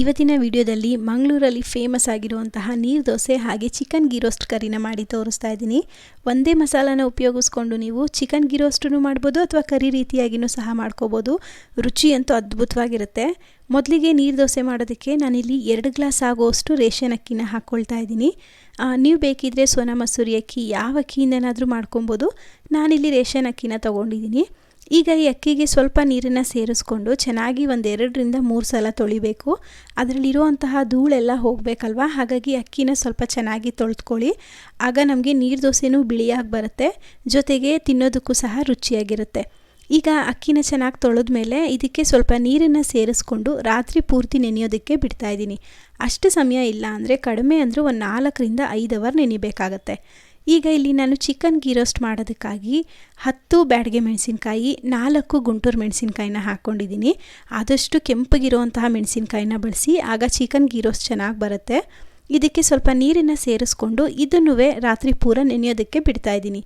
ಇವತ್ತಿನ ವಿಡಿಯೋದಲ್ಲಿ ಮಂಗಳೂರಲ್ಲಿ ಫೇಮಸ್ ಆಗಿರುವಂತಹ ನೀರು ದೋಸೆ ಹಾಗೆ ಚಿಕನ್ ಗಿರೋಸ್ಟ್ ಕರಿನ ಮಾಡಿ ತೋರಿಸ್ತಾ ಇದ್ದೀನಿ. ಒಂದೇ ಮಸಾಲಾನ ಉಪಯೋಗಿಸ್ಕೊಂಡು ನೀವು ಚಿಕನ್ ಗಿರೋಸ್ಟನ್ನು ಮಾಡ್ಬೋದು ಅಥವಾ ಕರಿ ರೀತಿಯಾಗಿಯೂ ಸಹ ಮಾಡ್ಕೋಬೋದು. ರುಚಿ ಅಂತೂ ಅದ್ಭುತವಾಗಿರುತ್ತೆ. ಮೊದಲಿಗೆ ನೀರು ದೋಸೆ ಮಾಡೋದಕ್ಕೆ ನಾನಿಲ್ಲಿ ಎರಡು ಗ್ಲಾಸ್ ಆಗುವಷ್ಟು ರೇಷನ್ ಅಕ್ಕಿನ ಹಾಕ್ಕೊಳ್ತಾ ಇದ್ದೀನಿ. ನೀವು ಬೇಕಿದ್ದರೆ ಸೋನಾ ಮಸೂರಿ ಅಕ್ಕಿ ಯಾವ ಅಕ್ಕಿಯಿಂದನಾದರೂ ಮಾಡ್ಕೊಬೋದು. ನಾನಿಲ್ಲಿ ರೇಷನ್ ಅಕ್ಕಿನ ತೊಗೊಂಡಿದ್ದೀನಿ. ಈಗ ಈ ಅಕ್ಕಿಗೆ ಸ್ವಲ್ಪ ನೀರನ್ನು ಸೇರಿಸ್ಕೊಂಡು ಚೆನ್ನಾಗಿ ಒಂದೆರಡರಿಂದ ಮೂರು ಸಲ ತೊಳಿಬೇಕು. ಅದರಲ್ಲಿರುವಂತಹ ಧೂಳೆಲ್ಲ ಹೋಗಬೇಕಲ್ವ? ಹಾಗಾಗಿ ಅಕ್ಕಿನ ಸ್ವಲ್ಪ ಚೆನ್ನಾಗಿ ತೊಳೆದ್ಕೊಳ್ಳಿ. ಆಗ ನಮಗೆ ನೀರು ದೋಸೆನೂ ಬಿಳಿಯಾಗಿ ಬರುತ್ತೆ. ಜೊತೆಗೆ ತಿನ್ನೋದಕ್ಕೂ ಸಹ ರುಚಿಯಾಗಿರುತ್ತೆ. ಈಗ ಅಕ್ಕಿನ ಚೆನ್ನಾಗಿ ತೊಳೆದ ಮೇಲೆ ಇದಕ್ಕೆ ಸ್ವಲ್ಪ ನೀರನ್ನು ಸೇರಿಸ್ಕೊಂಡು ರಾತ್ರಿ ಪೂರ್ತಿ ನೆನೆಯೋದಕ್ಕೆ ಬಿಡ್ತಾ ಇದ್ದೀನಿ. ಅಷ್ಟು ಸಮಯ ಇಲ್ಲ ಅಂದರೆ ಕಡಿಮೆ ಅಂದರೂ ಒಂದು ನಾಲ್ಕರಿಂದ ಐದು ಅವರ್ ನೆನಿಬೇಕಾಗತ್ತೆ. ಈಗ ಇಲ್ಲಿ ನಾನು ಚಿಕನ್ ಗೀ ರೋಸ್ಟ್ ಮಾಡೋದಕ್ಕಾಗಿ ಹತ್ತು ಬ್ಯಾಡಗೆ ಮೆಣಸಿನಕಾಯಿ, ನಾಲ್ಕು ಗುಂಟೂರು ಮೆಣಸಿನಕಾಯಿನ ಹಾಕ್ಕೊಂಡಿದ್ದೀನಿ. ಆದಷ್ಟು ಕೆಂಪಗಿರುವಂತಹ ಮೆಣಸಿನಕಾಯಿನ ಬಳಸಿ, ಆಗ ಚಿಕನ್ ಗೀ ರೋಸ್ಟ್ ಚೆನ್ನಾಗಿ ಬರುತ್ತೆ. ಇದಕ್ಕೆ ಸ್ವಲ್ಪ ನೀರನ್ನು ಸೇರಿಸ್ಕೊಂಡು ಇದನ್ನೂ ರಾತ್ರಿ ಪೂರ ನೆನೆಯೋದಕ್ಕೆ ಬಿಡ್ತಾ ಇದ್ದೀನಿ.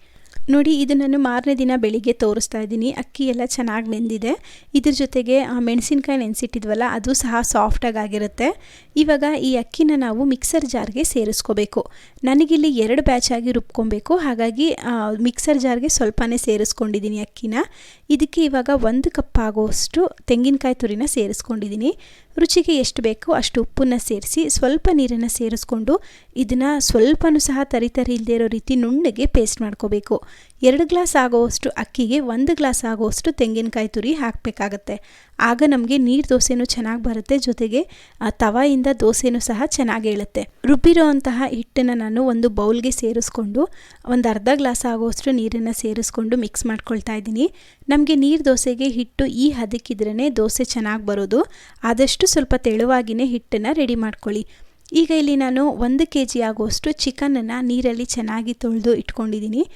ನೋಡಿ, ಇದು ನಾನು ಮಾರನೇ ದಿನ ಬೆಳಿಗ್ಗೆ ತೋರಿಸ್ತಾ ಇದ್ದೀನಿ. ಅಕ್ಕಿ ಎಲ್ಲ ಚೆನ್ನಾಗಿ ನೆಂದಿದೆ ಇದ್ರ ಜೊತೆಗೆ ಮೆಣಸಿನ್ಕಾಯಿ ನೆನೆಸಿಟ್ಟಿದ್ವಲ್ಲ, ಅದು ಸಹ ಸಾಫ್ಟಾಗಿ ಆಗಿರುತ್ತೆ. ಇವಾಗ ಈ ಅಕ್ಕಿನ ನಾವು ಮಿಕ್ಸರ್ ಜಾರ್ಗೆ ಸೇರಿಸ್ಕೋಬೇಕು. ನನಗಿಲ್ಲಿ ಎರಡು ಬ್ಯಾಚ್ ಆಗಿ ರುಬ್ಕೊಬೇಕು. ಹಾಗಾಗಿ ಮಿಕ್ಸರ್ ಜಾರ್ಗೆ ಸ್ವಲ್ಪನೇ ಸೇರಿಸ್ಕೊಂಡಿದ್ದೀನಿ ಅಕ್ಕಿನ. ಇದಕ್ಕೆ ಇವಾಗ ಒಂದು ಕಪ್ ಆಗೋಷ್ಟು ತೆಂಗಿನಕಾಯಿ ತುರಿನ ಸೇರಿಸ್ಕೊಂಡಿದ್ದೀನಿ. ರುಚಿಗೆ ಎಷ್ಟು ಬೇಕೋ ಅಷ್ಟು ಉಪ್ಪನ್ನು ಸೇರಿಸಿ ಸ್ವಲ್ಪ ನೀರನ್ನು ಸೇರಿಸ್ಕೊಂಡು ಇದನ್ನು ಸ್ವಲ್ಪನೂ ಸಹ ತರಿತರಿ ತರಿ ಇಲ್ಲದೆ ಇರೋ ರೀತಿ ನುಣ್ಣಗೆ ಪೇಸ್ಟ್ ಮಾಡ್ಕೋಬೇಕು. ಎರಡು ಗ್ಲಾಸ್ ಆಗೋವಷ್ಟು ಅಕ್ಕಿಗೆ ಒಂದು ಗ್ಲಾಸ್ ಆಗೋವಷ್ಟು ತೆಂಗಿನಕಾಯಿ ತುರಿ ಹಾಕಬೇಕಾಗತ್ತೆ. ಆಗ ನಮಗೆ ನೀರು ದೋಸೆನೂ ಚೆನ್ನಾಗಿ ಬರುತ್ತೆ. ಜೊತೆಗೆ ತವಾಯಿಂದ ದೋಸೆನೂ ಸಹ ಚೆನ್ನಾಗಿ ಹೇಳುತ್ತೆ ರುಬ್ಬಿರೋ ಅಂತಹ ಹಿಟ್ಟನ್ನು ನಾನು ಒಂದು ಬೌಲ್ಗೆ ಸೇರಿಸ್ಕೊಂಡು ಒಂದು ಅರ್ಧ ಗ್ಲಾಸ್ ಆಗೋವಷ್ಟು ನೀರನ್ನು ಸೇರಿಸ್ಕೊಂಡು ಮಿಕ್ಸ್ ಮಾಡ್ಕೊಳ್ತಾ ಇದ್ದೀನಿ. ನಮಗೆ ನೀರು ದೋಸೆಗೆ ಹಿಟ್ಟು ಈ ಹದಕ್ಕಿದ್ರೇ ದೋಸೆ ಚೆನ್ನಾಗಿ ಬರೋದು. ಆದಷ್ಟು ಸ್ವಲ್ಪ ತೆಳುವಾಗಿಯೇ ಹಿಟ್ಟನ್ನು ರೆಡಿ ಮಾಡ್ಕೊಳ್ಳಿ. ಈಗ ಇಲ್ಲಿ ನಾನು ಒಂದು ಕೆ ಜಿ ಆಗುವಷ್ಟು ಚಿಕನನ್ನು ನೀರಲ್ಲಿ ಚೆನ್ನಾಗಿ ತೊಳೆದು ಇಟ್ಕೊಂಡಿದ್ದೀನಿ.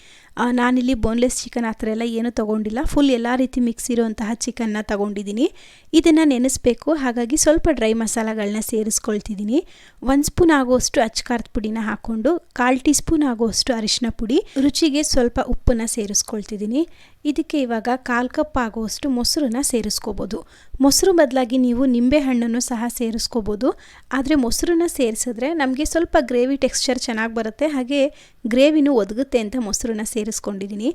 ನಾನಿಲ್ಲಿ ಬೋನ್ಲೆಸ್ ಚಿಕನ್ ಆ ಥರ ಎಲ್ಲ ಏನೂ ತೊಗೊಂಡಿಲ್ಲ. ಫುಲ್ ಎಲ್ಲ ರೀತಿ ಮಿಕ್ಸ್ ಇರುವಂತಹ ಚಿಕನ್ನ ತೊಗೊಂಡಿದ್ದೀನಿ. ಇದನ್ನು ನೆನೆಸ್ಬೇಕು. ಹಾಗಾಗಿ ಸ್ವಲ್ಪ ಡ್ರೈ ಮಸಾಲಗಳನ್ನ ಸೇರಿಸ್ಕೊಳ್ತಿದ್ದೀನಿ. ಒಂದು ಸ್ಪೂನ್ ಆಗುವಷ್ಟು ಅಚ್ಕಾರದ ಪುಡಿನ ಹಾಕ್ಕೊಂಡು, ಕಾಲು ಟೀ ಸ್ಪೂನ್ ಆಗೋಷ್ಟು ಅರಿಶಿನ ಪುಡಿ, ರುಚಿಗೆ ಸ್ವಲ್ಪ ಉಪ್ಪನ್ನು ಸೇರಿಸ್ಕೊಳ್ತಿದ್ದೀನಿ. ಇದಕ್ಕೆ ಇವಾಗ ಕಾಲು ಕಪ್ ಆಗೋಷ್ಟು ಮೊಸರನ್ನ ಸೇರಿಸ್ಕೋಬೋದು. ಮೊಸರು ಬದಲಾಗಿ ನೀವು ನಿಂಬೆ ಹಣ್ಣನ್ನು ಸಹ ಸೇರಿಸ್ಕೋಬೋದು. ಆದರೆ ಮೊಸರನ್ನ ಸೇರಿಸಿದ್ರೆ ನಮಗೆ ಸ್ವಲ್ಪ ಗ್ರೇವಿ ಟೆಕ್ಸ್ಚರ್ ಚೆನ್ನಾಗಿ ಬರುತ್ತೆ. ಹಾಗೆ ಗ್ರೇವಿನೂ ಒದಗುತ್ತೆ ಅಂತ ಮೊಸರನ್ನ ಸೇರಿಸ್ಕೊಂಡಿದ್ದೀನಿ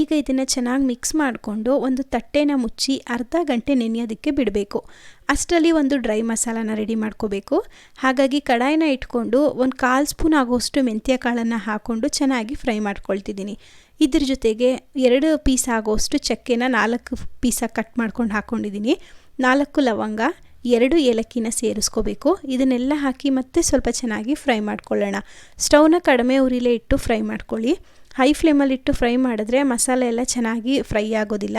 ಈಗ ಇದನ್ನು ಚೆನ್ನಾಗಿ ಮಿಕ್ಸ್ ಮಾಡಿಕೊಂಡು ಒಂದು ತಟ್ಟೆನ ಮುಚ್ಚಿ ಅರ್ಧ ಗಂಟೆ ನೆನೆಯೋದಕ್ಕೆ ಬಿಡಬೇಕು. ಅಷ್ಟರಲ್ಲಿ ಒಂದು ಡ್ರೈ ಮಸಾಲಾನ ರೆಡಿ ಮಾಡ್ಕೋಬೇಕು. ಹಾಗಾಗಿ ಕಡಾಯಿನ ಇಟ್ಕೊಂಡು ಒಂದು ಕಾಲು ಸ್ಪೂನ್ ಆಗೋಷ್ಟು ಮೆಂತ್ಯ ಕಾಳನ್ನು ಹಾಕ್ಕೊಂಡು ಚೆನ್ನಾಗಿ ಫ್ರೈ ಮಾಡ್ಕೊಳ್ತಿದ್ದೀನಿ ಇದ್ರ ಜೊತೆಗೆ ಎರಡು ಪೀಸ್ ಆಗೋಷ್ಟು ಚಕ್ಕೆನ ನಾಲ್ಕು ಪೀಸಾಗಿ ಕಟ್ ಮಾಡ್ಕೊಂಡು ಹಾಕ್ಕೊಂಡಿದ್ದೀನಿ ನಾಲ್ಕು ಲವಂಗ, ಎರಡು ಏಲಕ್ಕಿನ ಸೇರಿಸ್ಕೋಬೇಕು. ಇದನ್ನೆಲ್ಲ ಹಾಕಿ ಮತ್ತೆ ಸ್ವಲ್ಪ ಚೆನ್ನಾಗಿ ಫ್ರೈ ಮಾಡ್ಕೊಳ್ಳೋಣ. ಸ್ಟವ್ನ ಕಡಿಮೆ ಉರಿಲೇ ಇಟ್ಟು ಫ್ರೈ ಮಾಡ್ಕೊಳ್ಳಿ. ಹೈ ಫ್ಲೇಮಲ್ಲಿಟ್ಟು ಫ್ರೈ ಮಾಡಿದ್ರೆ ಮಸಾಲೆ ಎಲ್ಲ ಚೆನ್ನಾಗಿ ಫ್ರೈ ಆಗೋದಿಲ್ಲ.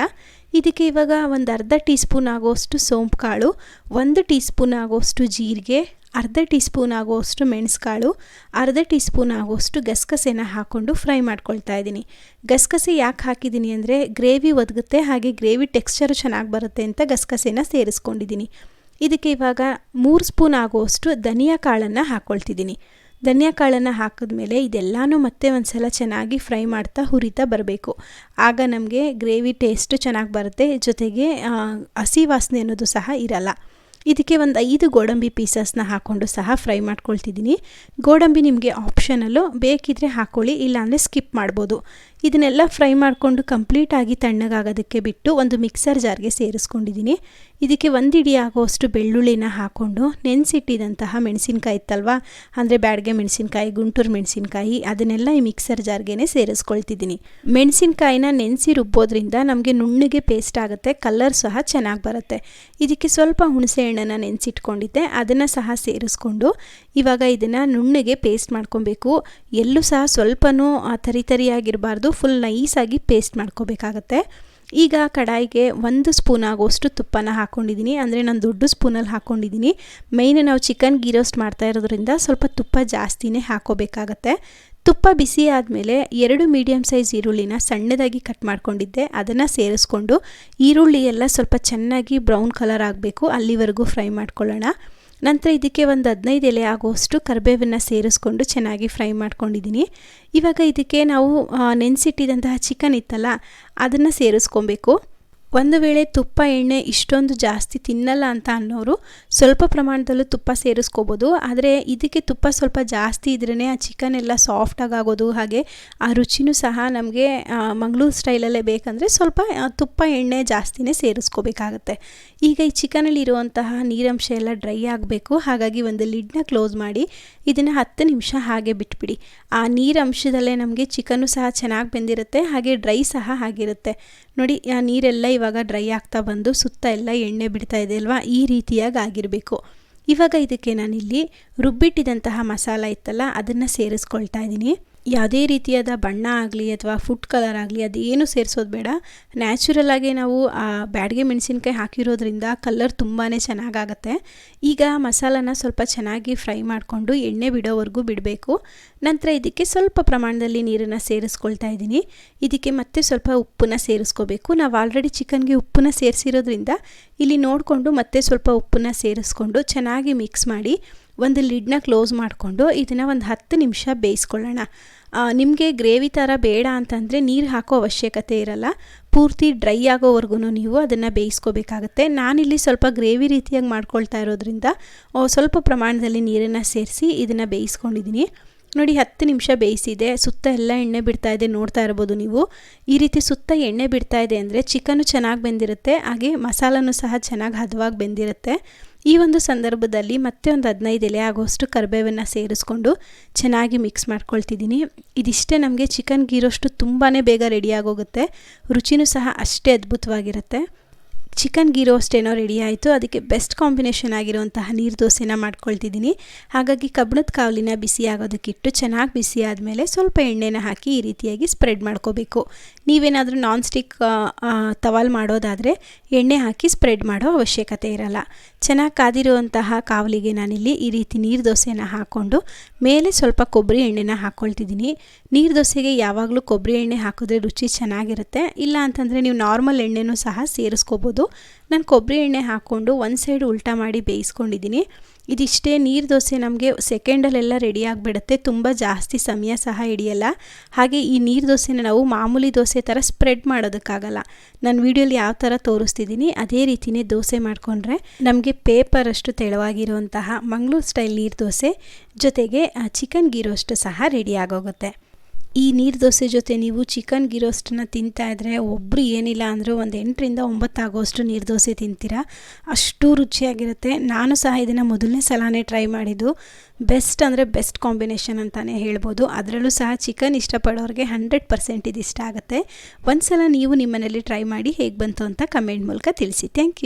ಇದಕ್ಕೆ ಇವಾಗ ಒಂದು ಅರ್ಧ ಟೀ ಸ್ಪೂನ್ ಆಗೋಷ್ಟು ಸೋಂಪು ಕಾಳು, ಒಂದು ಟೀ ಸ್ಪೂನ್ ಆಗೋಷ್ಟು ಜೀರಿಗೆ, ಅರ್ಧ ಟೀ ಸ್ಪೂನ್ ಆಗುವಷ್ಟು ಮೆಣಸುಕಾಳು, ಅರ್ಧ ಟೀ ಸ್ಪೂನ್ ಆಗುವಷ್ಟು ಗಸಗಸೆನ ಹಾಕ್ಕೊಂಡು ಫ್ರೈ ಮಾಡ್ಕೊಳ್ತಾ ಇದ್ದೀನಿ. ಗಸಗಸೆ ಯಾಕೆ ಹಾಕಿದ್ದೀನಿ ಅಂದರೆ ಗ್ರೇವಿ ಒದಗುತ್ತೆ, ಹಾಗೆ ಗ್ರೇವಿ ಟೆಕ್ಸ್ಚರು ಚೆನ್ನಾಗಿ ಬರುತ್ತೆ ಅಂತ ಗಸಗಸೆನ ಸೇರಿಸ್ಕೊಂಡಿದ್ದೀನಿ. ಇದಕ್ಕೆ ಇವಾಗ ಮೂರು ಸ್ಪೂನ್ ಆಗುವಷ್ಟು ಧನಿಯಾ ಕಾಳನ್ನು ಹಾಕ್ಕೊಳ್ತಿದ್ದೀನಿ ಧನಿಯಾ ಕಾಳನ್ನು ಹಾಕಿದ್ಮೇಲೆ ಇದೆಲ್ಲನೂ ಮತ್ತೆ ಒಂದು ಸಲ ಚೆನ್ನಾಗಿ ಫ್ರೈ ಮಾಡ್ತಾ ಹುರಿತಾ ಬರಬೇಕು. ಆಗ ನಮಗೆ ಗ್ರೇವಿ ಟೇಸ್ಟು ಚೆನ್ನಾಗಿ ಬರುತ್ತೆ. ಜೊತೆಗೆ ಹಸಿ ವಾಸನೆ ಅನ್ನೋದು ಸಹ ಇರಲ್ಲ. ಇದಕ್ಕೆ ಒಂದು ಐದು ಗೋಡಂಬಿ ಪೀಸಸ್ನ ಹಾಕ್ಕೊಂಡು ಸಹ ಫ್ರೈ ಮಾಡ್ಕೊಳ್ತಿದ್ದೀನಿ. ಗೋಡಂಬಿ ನಿಮಗೆ ಆಪ್ಷನಲ್ಲು ಬೇಕಿದ್ರೆ ಹಾಕ್ಕೊಳ್ಳಿ ಇಲ್ಲಾಂದರೆ ಸ್ಕಿಪ್ ಮಾಡ್ಬೋದು. ಇದನ್ನೆಲ್ಲ ಫ್ರೈ ಮಾಡಿಕೊಂಡು ಕಂಪ್ಲೀಟಾಗಿ ತಣ್ಣಗಾಗೋದಕ್ಕೆ ಬಿಟ್ಟು ಒಂದು ಮಿಕ್ಸರ್ ಜಾರ್ಗೆ ಸೇರಿಸ್ಕೊಂಡಿದ್ದೀನಿ. ಇದಕ್ಕೆ ಒಂದು ಇಡಿ ಆಗೋಷ್ಟು ಬೆಳ್ಳುಳ್ಳಿನ ಹಾಕ್ಕೊಂಡು ನೆನೆಸಿಟ್ಟಿದಂತಹ ಮೆಣಸಿನ್ಕಾಯಿ ಇತ್ತಲ್ವ? ಅಂದರೆ ಬ್ಯಾಡ್ಗೆ ಮೆಣಸಿನ್ಕಾಯಿ, ಗುಂಟೂರು ಮೆಣಸಿನ್ಕಾಯಿ, ಅದನ್ನೆಲ್ಲ ಈ ಮಿಕ್ಸರ್ ಜಾರ್ಗೆ ಸೇರಿಸ್ಕೊಳ್ತಿದ್ದೀನಿ. ಮೆಣಸಿನ್ಕಾಯಿನ ನೆನೆಸಿ ರುಬ್ಬೋದ್ರಿಂದ ನಮಗೆ ನುಣ್ಣಗೆ ಪೇಸ್ಟ್ ಆಗುತ್ತೆ ಕಲರ್ ಸಹ ಚೆನ್ನಾಗಿ ಬರುತ್ತೆ. ಇದಕ್ಕೆ ಸ್ವಲ್ಪ ಹುಣಸೆ ಹಣ್ಣನ್ನು ನೆನೆಸಿಟ್ಕೊಂಡಿದ್ದೆ, ಅದನ್ನು ಸಹ ಸೇರಿಸ್ಕೊಂಡು ಇವಾಗ ಇದನ್ನು ನುಣ್ಣಗೆ ಪೇಸ್ಟ್ ಮಾಡ್ಕೊಬೇಕು. ಎಲ್ಲೂ ಸಹ ಸ್ವಲ್ಪನೂ ತರಿ ತರಿಯಾಗಿರಬಾರ್ದು ಫುಲ್ ನೈಸಾಗಿ ಪೇಸ್ಟ್ ಮಾಡ್ಕೋಬೇಕಾಗತ್ತೆ. ಈಗ ಕಡಾಯಿಗೆ ಒಂದು ಸ್ಪೂನ್ ಆಗೋಷ್ಟು ತುಪ್ಪನ ಹಾಕ್ಕೊಂಡಿದ್ದೀನಿ ಅಂದರೆ ನಾನು ದೊಡ್ಡ ಸ್ಪೂನಲ್ಲಿ ಹಾಕ್ಕೊಂಡಿದ್ದೀನಿ ಮೇಯ್ನ್ ನಾವು ಚಿಕನ್ ಗೀ ರೋಸ್ಟ್ ಮಾಡ್ತಾ ಇರೋದ್ರಿಂದ ಸ್ವಲ್ಪ ತುಪ್ಪ ಜಾಸ್ತಿನೇ ಹಾಕೋಬೇಕಾಗತ್ತೆ. ತುಪ್ಪ ಬಿಸಿ ಆದಮೇಲೆ ಎರಡು ಮೀಡಿಯಮ್ ಸೈಜ್ ಈರುಳ್ಳಿನ ಸಣ್ಣದಾಗಿ ಕಟ್ ಮಾಡ್ಕೊಂಡಿದ್ದೆ. ಅದನ್ನು ಸೇರಿಸ್ಕೊಂಡು ಈರುಳ್ಳಿ ಎಲ್ಲ ಸ್ವಲ್ಪ ಚೆನ್ನಾಗಿ ಬ್ರೌನ್ ಕಲರ್ ಆಗಬೇಕು. ಅಲ್ಲಿವರೆಗೂ ಫ್ರೈ ಮಾಡ್ಕೊಳ್ಳೋಣ. ನಂತರ ಇದಕ್ಕೆ ಒಂದು ಹದಿನೈದು ಎಲೆ ಆಗುವಷ್ಟು ಕರಿಬೇವನ್ನು ಸೇರಿಸ್ಕೊಂಡು ಚೆನ್ನಾಗಿ ಫ್ರೈ ಮಾಡ್ಕೊಂಡಿದ್ದೀನಿ. ಇವಾಗ ಇದಕ್ಕೆ ನಾವು ನೆನೆಸಿಟ್ಟಿದಂತಹ ಚಿಕನ್ ಇತ್ತಲ್ಲ, ಅದನ್ನು ಸೇರಿಸ್ಕೊಬೇಕು. ಒಂದು ವೇಳೆ ತುಪ್ಪ, ಎಣ್ಣೆ ಇಷ್ಟೊಂದು ಜಾಸ್ತಿ ತಿನ್ನಲ್ಲ ಅಂತ ಅನ್ನೋರು ಸ್ವಲ್ಪ ಪ್ರಮಾಣದಲ್ಲೂ ತುಪ್ಪ ಸೇರಿಸ್ಕೋಬೋದು. ಆದರೆ ಇದಕ್ಕೆ ತುಪ್ಪ ಸ್ವಲ್ಪ ಜಾಸ್ತಿ ಇದ್ರೇ ಆ ಚಿಕನ್ ಎಲ್ಲ ಸಾಫ್ಟಾಗಿ ಆಗೋದು ಹಾಗೆ ಆ ರುಚಿನೂ ಸಹ ನಮಗೆ ಮಂಗಳೂರು ಸ್ಟೈಲಲ್ಲೇ ಬೇಕಂದರೆ ಸ್ವಲ್ಪ ತುಪ್ಪ, ಎಣ್ಣೆ ಜಾಸ್ತಿನೇ ಸೇರಿಸ್ಕೋಬೇಕಾಗತ್ತೆ. ಈಗ ಈ ಚಿಕನಲ್ಲಿ ಇರುವಂತಹ ನೀರಂಶ ಎಲ್ಲ ಡ್ರೈ ಆಗಬೇಕು. ಹಾಗಾಗಿ ಒಂದು ಲಿಡ್ನ ಕ್ಲೋಸ್ ಮಾಡಿ ಇದನ್ನು ಹತ್ತು ನಿಮಿಷ ಹಾಗೆ ಬಿಟ್ಬಿಡಿ. ಆ ನೀರಂಶದಲ್ಲೇ ನಮಗೆ ಚಿಕನ್ನು ಸಹ ಚೆನ್ನಾಗಿ ಬೆಂದಿರುತ್ತೆ, ಹಾಗೆ ಡ್ರೈ ಸಹ ಆಗಿರುತ್ತೆ. ನೋಡಿ, ಆ ನೀರೆಲ್ಲ ಇವಾಗ ಡ್ರೈ ಆಗ್ತಾ ಬಂದು ಸುತ್ತ ಎಲ್ಲ ಎಣ್ಣೆ ಬಿಡ್ತಾ ಇದೆ ಅಲ್ವಾ? ಈ ರೀತಿಯಾಗಿ ಆಗಿರಬೇಕು ಇವಾಗ ಇದಕ್ಕೆ ನಾನಿಲ್ಲಿ ರುಬ್ಬಿಟ್ಟಿದಂತಹ ಮಸಾಲ ಇತ್ತಲ್ಲ, ಅದನ್ನು ಸೇರಿಸ್ಕೊಳ್ತಾ ಇದ್ದೀನಿ. ಯಾವುದೇ ರೀತಿಯಾದ ಬಣ್ಣ ಆಗಲಿ ಅಥವಾ ಫುಡ್ ಕಲರ್ ಆಗಲಿ ಅದೇನು ಸೇರಿಸೋದು ಬೇಡ. ನ್ಯಾಚುರಲ್ ಆಗಿ ನಾವು ಆ ಬ್ಯಾಡಿಗೆ ಮೆಣಸಿನ್ಕಾಯಿ ಹಾಕಿರೋದ್ರಿಂದ ಕಲರ್ ತುಂಬಾ ಚೆನ್ನಾಗಾಗತ್ತೆ. ಈಗ ಮಸಾಲನ ಸ್ವಲ್ಪ ಚೆನ್ನಾಗಿ ಫ್ರೈ ಮಾಡಿಕೊಂಡು ಎಣ್ಣೆ ಬಿಡೋವರೆಗೂ ಬಿಡಬೇಕು. ನಂತರ ಇದಕ್ಕೆ ಸ್ವಲ್ಪ ಪ್ರಮಾಣದಲ್ಲಿ ನೀರನ್ನು ಸೇರಿಸ್ಕೊಳ್ತಾ ಇದ್ದೀನಿ. ಇದಕ್ಕೆ ಮತ್ತೆ ಸ್ವಲ್ಪ ಉಪ್ಪನ್ನ ಸೇರಿಸ್ಕೋಬೇಕು. ನಾವು ಆಲ್ರೆಡಿ ಚಿಕನ್ಗೆ ಉಪ್ಪನ್ನ ಸೇರಿಸಿರೋದ್ರಿಂದ ಇಲ್ಲಿ ನೋಡಿಕೊಂಡು ಮತ್ತೆ ಸ್ವಲ್ಪ ಉಪ್ಪನ್ನ ಸೇರಿಸ್ಕೊಂಡು ಚೆನ್ನಾಗಿ ಮಿಕ್ಸ್ ಮಾಡಿ ಒಂದು ಲಿಡ್ನ ಕ್ಲೋಸ್ ಮಾಡಿಕೊಂಡು ಇದನ್ನು ಒಂದು ಹತ್ತು ನಿಮಿಷ ಬೇಯಿಸ್ಕೊಳ್ಳೋಣ. ನಿಮಗೆ ಗ್ರೇವಿ ಥರ ಬೇಡ ಅಂತಂದರೆ ನೀರು ಹಾಕೋ ಅವಶ್ಯಕತೆ ಇರಲ್ಲ. ಪೂರ್ತಿ ಡ್ರೈ ಆಗೋವರೆಗೂ ನೀವು ಅದನ್ನು ಬೇಯಿಸ್ಕೋಬೇಕಾಗತ್ತೆ. ನಾನಿಲ್ಲಿ ಸ್ವಲ್ಪ ಗ್ರೇವಿ ರೀತಿಯಾಗಿ ಮಾಡ್ಕೊಳ್ತಾ ಇರೋದ್ರಿಂದ ಸ್ವಲ್ಪ ಪ್ರಮಾಣದಲ್ಲಿ ನೀರನ್ನು ಸೇರಿಸಿ ಇದನ್ನು ಬೇಯಿಸ್ಕೊಂಡಿದ್ದೀನಿ ನೋಡಿ, ಹತ್ತು ನಿಮಿಷ ಬೇಯಿಸಿದೆ. ಸುತ್ತ ಎಲ್ಲ ಎಣ್ಣೆ ಬಿಡ್ತಾ ಇದೆ, ನೋಡ್ತಾ ಇರ್ಬೋದು ನೀವು. ಈ ರೀತಿ ಸುತ್ತ ಎಣ್ಣೆ ಬಿಡ್ತಾ ಇದೆ ಅಂದರೆ ಚಿಕನು ಚೆನ್ನಾಗಿ ಬೆಂದಿರುತ್ತೆ, ಹಾಗೆ ಮಸಾಲನೂ ಸಹ ಚೆನ್ನಾಗಿ ಹದವಾಗಿ ಬೆಂದಿರುತ್ತೆ. ಈ ಒಂದು ಸಂದರ್ಭದಲ್ಲಿ ಮತ್ತೆ ಒಂದು ಹದಿನೈದು ಎಲೆ ಆಗೋಷ್ಟು ಕರಿಬೇವನ್ನು ಸೇರಿಸ್ಕೊಂಡು ಚೆನ್ನಾಗಿ ಮಿಕ್ಸ್ ಮಾಡ್ಕೊಳ್ತಿದ್ದೀನಿ. ಇದಿಷ್ಟೇ ನಮಗೆ ಚಿಕನ್ ಗೀರೋಷ್ಟು ತುಂಬಾ ಬೇಗ ರೆಡಿಯಾಗೋಗುತ್ತೆ ರುಚಿನೂ ಸಹ ಅಷ್ಟೇ ಅದ್ಭುತವಾಗಿರುತ್ತೆ. ಚಿಕನ್ ಗೀ ರೋಸ್ಟ್ ಏನೋ ರೆಡಿ ಆಯಿತು. ಅದಕ್ಕೆ ಬೆಸ್ಟ್ ಕಾಂಬಿನೇಷನ್ ಆಗಿರುವಂತಹ ನೀರು ದೋಸೆನ ಮಾಡ್ಕೊಳ್ತಿದ್ದೀನಿ. ಹಾಗಾಗಿ ಕಬ್ಬಣದ ಕಾವಲಿನ ಬಿಸಿ ಆಗೋದಕ್ಕಿಟ್ಟು ಚೆನ್ನಾಗಿ ಬಿಸಿ ಆದಮೇಲೆ ಸ್ವಲ್ಪ ಎಣ್ಣೆನ ಹಾಕಿ ಈ ರೀತಿಯಾಗಿ ಸ್ಪ್ರೆಡ್ ಮಾಡ್ಕೋಬೇಕು. ನೀವೇನಾದರೂ ನಾನ್ ಸ್ಟಿಕ್ ತವಾಲ್ ಮಾಡೋದಾದರೆ ಎಣ್ಣೆ ಹಾಕಿ ಸ್ಪ್ರೆಡ್ ಮಾಡೋ ಅವಶ್ಯಕತೆ ಇರಲ್ಲ. ಚೆನ್ನಾಗಿ ಕಾದಿರುವಂತಹ ಕಾವಲಿಗೆ ನಾನಿಲ್ಲಿ ಈ ರೀತಿ ನೀರು ದೋಸೆನ ಹಾಕ್ಕೊಂಡು ಮೇಲೆ ಸ್ವಲ್ಪ ಕೊಬ್ಬರಿ ಎಣ್ಣೆನ ಹಾಕ್ಕೊಳ್ತಿದ್ದೀನಿ ನೀರು ದೋಸೆಗೆ ಯಾವಾಗಲೂ ಕೊಬ್ಬರಿ ಎಣ್ಣೆ ಹಾಕಿದ್ರೆ ರುಚಿ ಚೆನ್ನಾಗಿರುತ್ತೆ. ಇಲ್ಲ ಅಂತಂದರೆ ನೀವು ನಾರ್ಮಲ್ ಎಣ್ಣೆನೂ ಸಹ ಸೇರಿಸ್ಕೋಬೋದು. ನಾನು ಕೊಬ್ಬರಿ ಎಣ್ಣೆ ಹಾಕ್ಕೊಂಡು ಒಂದು ಸೈಡ್ ಉಲ್ಟಾ ಮಾಡಿ ಬೇಯಿಸ್ಕೊಂಡಿದ್ದೀನಿ. ಇದಿಷ್ಟೇ, ನೀರು ದೋಸೆ ನಮಗೆ ಸೆಕೆಂಡಲ್ಲೆಲ್ಲ ರೆಡಿ ಆಗಿಬಿಡುತ್ತೆ. ತುಂಬ ಜಾಸ್ತಿ ಸಮಯ ಸಹ ಹಿಡಿಯಲ್ಲ. ಹಾಗೆ ಈ ನೀರು ದೋಸೆನ ನಾವು ಮಾಮೂಲಿ ದೋಸೆ ಥರ ಸ್ಪ್ರೆಡ್ ಮಾಡೋದಕ್ಕಾಗಲ್ಲ. ನಾನು ವೀಡಿಯೋಲಿ ಯಾವ ಥರ ತೋರಿಸ್ತಿದ್ದೀನಿ, ಅದೇ ರೀತಿಯೇ ದೋಸೆ ಮಾಡಿಕೊಂಡ್ರೆ ನಮಗೆ ಪೇಪರಷ್ಟು ತೆಳುವಾಗಿರುವಂತಹ ಮಂಗಳೂರು ಸ್ಟೈಲ್ ನೀರು ದೋಸೆ ಜೊತೆಗೆ ಚಿಕನ್ ಗೀರೋಷ್ಟು ಸಹ ರೆಡಿ ಆಗೋಗುತ್ತೆ. ಈ ನೀರು ದೋಸೆ ಜೊತೆ ನೀವು ಚಿಕನ್ ಗಿರೋಸ್ಟನ್ನ ತಿಂತಾ ಇದ್ದರೆ ಒಬ್ಬರು ಏನಿಲ್ಲ ಅಂದರೂ ಒಂದು ಎಂಟರಿಂದ ಒಂಬತ್ತು ಆಗೋಷ್ಟು ನೀರು ದೋಸೆ ತಿಂತೀರಾ. ಅಷ್ಟು ರುಚಿಯಾಗಿರುತ್ತೆ. ನಾನು ಸಹ ಇದನ್ನು ಮೊದಲನೇ ಸಲನೇ ಟ್ರೈ ಮಾಡಿದ್ದು. ಬೆಸ್ಟ್ ಅಂದರೆ ಬೆಸ್ಟ್ ಕಾಂಬಿನೇಷನ್ ಅಂತಲೇ ಹೇಳ್ಬೋದು. ಅದರಲ್ಲೂ ಸಹ ಚಿಕನ್ ಇಷ್ಟಪಡೋರಿಗೆ ಹಂಡ್ರೆಡ್ ಪರ್ಸೆಂಟ್ ಇದು ಇಷ್ಟ ಆಗುತ್ತೆ. ಒಂದು ಸಲ ನೀವು ನಿಮ್ಮನೇಲಿ ಟ್ರೈ ಮಾಡಿ ಹೇಗೆ ಬಂತು ಅಂತ ಕಮೆಂಟ್ ಮೂಲಕ ತಿಳಿಸಿ. Thank you